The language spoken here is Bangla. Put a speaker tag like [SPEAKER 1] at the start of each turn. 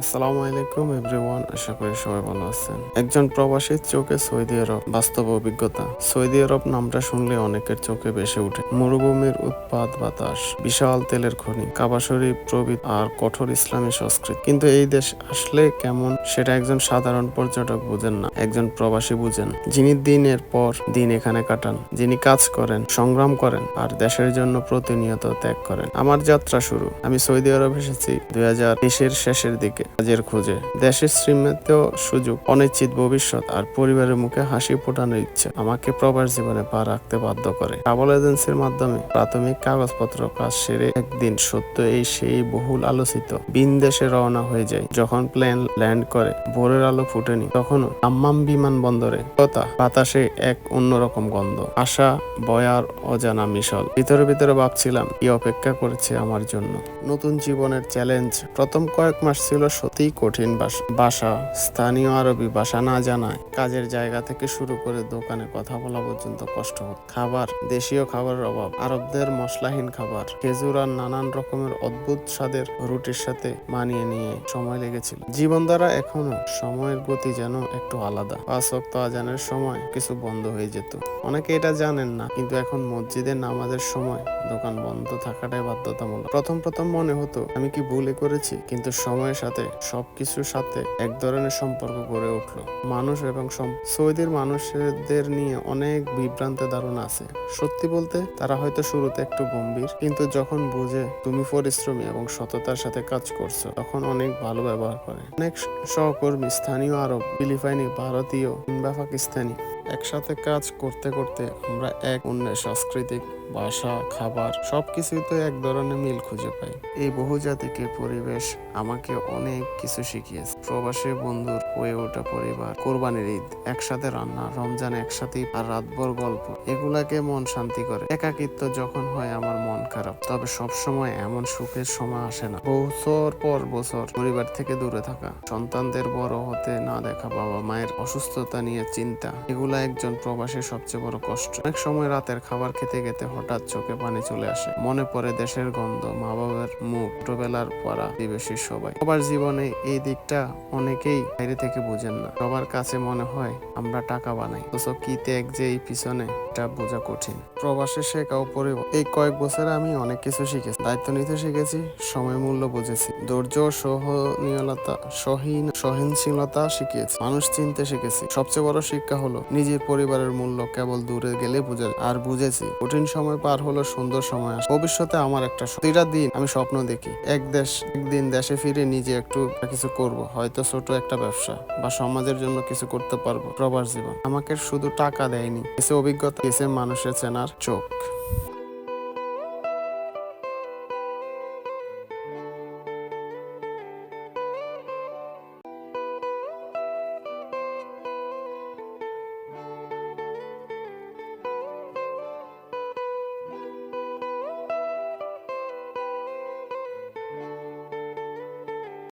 [SPEAKER 1] আসসালামু আলাইকুম, এভরিওয়ান। আশা করি সবাই ভালো আছেন। একজন চোখে সৌদি আরব, বাস্তব অভিজ্ঞতা। সৌদি আরব নামটা শুনলে অনেকের চোখে ওঠে। মরুভূমির উৎপাদ বাতাস, বিশাল তেলের খনি আর কঠোর ইসলামী সংস্কৃতি। কিন্তু এই দেশ আসলে কেমন, সেটা একজন সাধারণ পর্যটক বুঝেন না, একজন প্রবাসী বুঝেন। যিনি দিনের পর দিন এখানে কাটান, যিনি কাজ করেন, সংগ্রাম করেন, আর দেশের জন্য প্রতিনিয়ত ত্যাগ করেন। আমার যাত্রা শুরু। আমি সৌদি আরব এসেছি দুই হাজার শেষের দিকে। কাজের খোঁজে। দেশের শ্রীমৃত সুযোগ, অনিশ্চিত ভবিষ্যৎ আর পরিবারের মুখে হাসি ফোটানোর ইচ্ছে আমাকে প্রবাস জীবনে পা রাখতে বাধ্য করে। ট্রাভেল এজেন্সির মাধ্যমে প্রাথমিক কাগজপত্র কাজ সেরে একদিন সত্য এই সেই বহুল আলোচিত বিন দেশে রওনা হয়ে যায় যখন প্লেন ল্যান্ড করে, ভোরের আলো ফুটেনি, তখনও আম্মাম বিমানবন্দরে কথা বাতাসে এক অন্যরকম গন্ধ, আশা বয়ার অজানা মিশল। ভিতরে ভিতরে ভাবছিলাম, কি অপেক্ষা করেছে আমার জন্য। নতুন জীবনের চ্যালেঞ্জ। প্রথম কয়েক মাস ছিল সত্যিই কঠিন বাসা স্থানীয় আরবি ভাষা না জানায় কাজের জায়গা থেকে শুরু করে দোকানে কথা বলা পর্যন্ত কষ্ট খাবার, দেশীয় খাবারের অভাব, আরবদের মশলাহীন খাবার, খেজুর আর নানান রকমের অদ্ভুত স্বাদের রুটির সাথে মানিয়ে নিয়ে সময় লেগেছিল। জীবনধারা এখনও সময়ের গতি যেন একটু আলাদা। পাঁচ ওয়াক্ত আজানের সময় কিছু বন্ধ হয়ে যেত। অনেকে এটা জানেন না, কিন্তু এখন মসজিদের নামাজের সময় দোকান বন্ধ থাকাটাই বাধ্যতামূলক। প্রথম প্রথম মনে হতো, আমি কি ভুলে করেছি? কিন্তু সময়ের সাথে সবকিছুর সাথে এক ধরনের সম্পর্ক গড়ে উঠল। মানুষ এবং সৌদির মানুষদের নিয়ে অনেক বিভ্রান্ত ধারণা আছে। সত্যি বলতে, তারা হয়তো শুরুতে একটু গম্ভীর, কিন্তু যখন বুঝে তুমি পরিশ্রমী এবং সততার সাথে কাজ করছ, তখন অনেক ভালো ব্যবহার করে। অনেক সহকর্মী, স্থানীয় আরব, ফিলিপাইনি, ভারতীয় কিংবা পাকিস্তানি, একসাথে কাজ করতে করতে আমরা এক অন্যের সাংস্কৃতিক ভাষা খাবার, সবকিছুই তো এক ধরনের মিল খুঁজে পাই। এই বহুজাতিকে পরিবেশ আমাকে অনেক কিছু শিখিয়েছে। প্রবাসী বন্ধুর হয়ে ওঠা পরিবার, কোরবানির ঈদ, একসাথে রান্না, রমজান একসাথে আর রাতভর গল্প, এগুলাকে মন শান্তি করে। একাকিত্ব যখন হয় আমার মন খারাপ, তবে সব সময় এমন সুখের সময় আসে না। বছর পর বছর পরিবার থেকে দূরে থাকা, সন্তানদের বড় হতে না দেখা, বাবা মায়ের অসুস্থতা নিয়ে চিন্তা, এগুলা একজন প্রবাসীর সবচেয়ে বড় কষ্ট। অনেক সময় রাতের খাবার খেতে খেতে হঠাৎ চোখে পানি চলে আসে। মনে পড়ে দেশের গন্ধ মা বাবার মুখ, ছোটবেলার পড়া দিবসী সবাই। সবার জীবনে এই দিকটা অনেকেই বাইরে থেকে বুঝেন না। সবার কাছে মনে হয়, আমরা টাকা বানাই। অথচ কি ত্যাগ যে এই পিছনে, এটা বোঝা কঠিন। প্রবাসে এই কয়েক বছরে আমি অনেক কিছু শিখেছি। দায়িত্ব নিতে শিখেছি, সময় মূল্য বুঝেছি। ধৈর্য, সহনীয়তা, সহীন, সহনশীলতা শিখিয়েছি। মানুষ চিনতে শিখেছি। সবচেয়ে বড় শিক্ষা হলো, নিজের পরিবারের মূল্য কেবল দূরে গেলে বুঝে আর বুঝেছি, কঠিন সময় পার হলো, সুন্দর সময় আসে ভবিষ্যতে আমার একটা। প্রতিটা দিন আমি স্বপ্ন দেখি। এক দেশ, একদিন দেশে ফিরে নিজে একটু কিছু করব। হয়তো ছোট একটা ব্যবসা বা সমাজের জন্য কিছু করতে পারব। প্রবাস জীবন। আমাকে শুধু টাকা দেয়নি, কিছু অভিজ্ঞতা কিছু মানুষের চেনার চোখ।